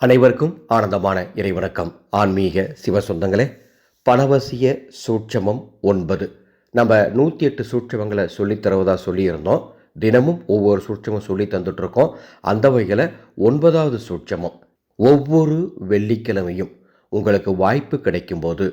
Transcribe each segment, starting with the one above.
அனைவருக்கும் ஆனந்தமான இறைவணக்கம். ஆன்மீக சிவ சொந்தங்களே பணவசிய சூட்சமம் ஒன்பது. நம்ம நூற்றி எட்டு சூட்சமங்களை சொல்லித்தருவதாக சொல்லியிருந்தோம். தினமும் ஒவ்வொரு சூட்சமும் சொல்லி தந்துட்டுருக்கோம் அந்த வகையில் ஒன்பதாவது சூட்சமம் ஒவ்வொரு வெள்ளிக்கிழமையும் உங்களுக்கு வாய்ப்பு கிடைக்கும்போது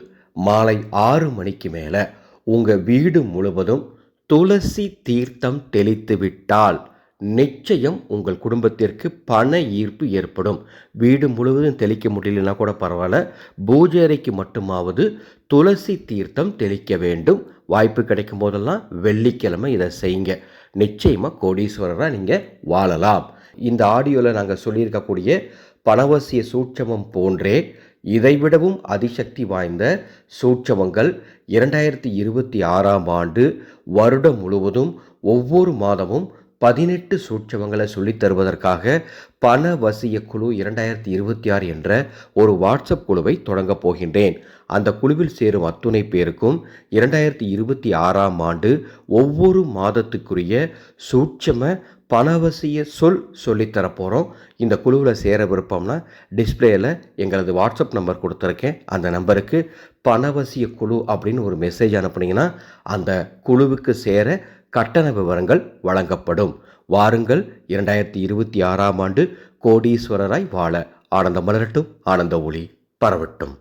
மாலை ஆறு மணிக்கு மேலே உங்கள் வீடு முழுவதும் துளசி தீர்த்தம் தெளித்து விட்டால் நிச்சயம் உங்கள் குடும்பத்திற்கு பண ஈர்ப்பு ஏற்படும். வீடு முழுவதும் தெளிக்க முடியலன்னா கூட பரவாயில்ல. பூஜை அறைக்கு மட்டுமாவது துளசி தீர்த்தம் தெளிக்க வேண்டும். வாய்ப்பு கிடைக்கும் போதெல்லாம் வெள்ளிக்கிழமை இதை செய்யுங்க. நிச்சயமாக கோடீஸ்வரராக நீங்கள் வாழலாம். இந்த ஆடியோவில் நாங்கள் சொல்லியிருக்கக்கூடிய பணவசிய சூட்சமம் போன்றே இதைவிடவும் அதிசக்தி வாய்ந்த சூட்சமங்கள் இரண்டாயிரத்தி இருபத்தி ஆறாம் ஆண்டு வருடம் முழுவதும் ஒவ்வொரு மாதமும் பதினெட்டு சூட்சமங்களை சொல்லித் தருவதற்காக பண வசிய குழு இரண்டாயிரத்தி இருபத்தி ஆறு என்ற ஒரு வாட்ஸ்அப் குழுவை தொடங்கப் போகின்றேன். அந்த குழுவில் சேரும் அத்துணை பேருக்கும் இரண்டாயிரத்தி இருபத்தி ஆறாம் ஆண்டு ஒவ்வொரு மாதத்துக்குரிய சூட்சம பணவசிய சொல் சொல்லித்தரப் போகிறோம் இந்த குழுவில் சேர விருப்பம்னா டிஸ்பிளேயில் எங்களது வாட்ஸ்அப் நம்பர் கொடுத்துருக்கேன். அந்த நம்பருக்கு பணவசிய குழு அப்படின்னு ஒரு மெசேஜ் அனுப்புனீங்கன்னா அந்த குழுவுக்கு சேர கட்டண விவரங்கள் வழங்கப்படும். வாருங்கள். இரண்டாயிரத்தி இருபத்தி ஆறாம் ஆண்டு கோடீஸ்வரராய் வாழ ஆனந்த மலரட்டும் ஆனந்த ஒளி பரவட்டும்.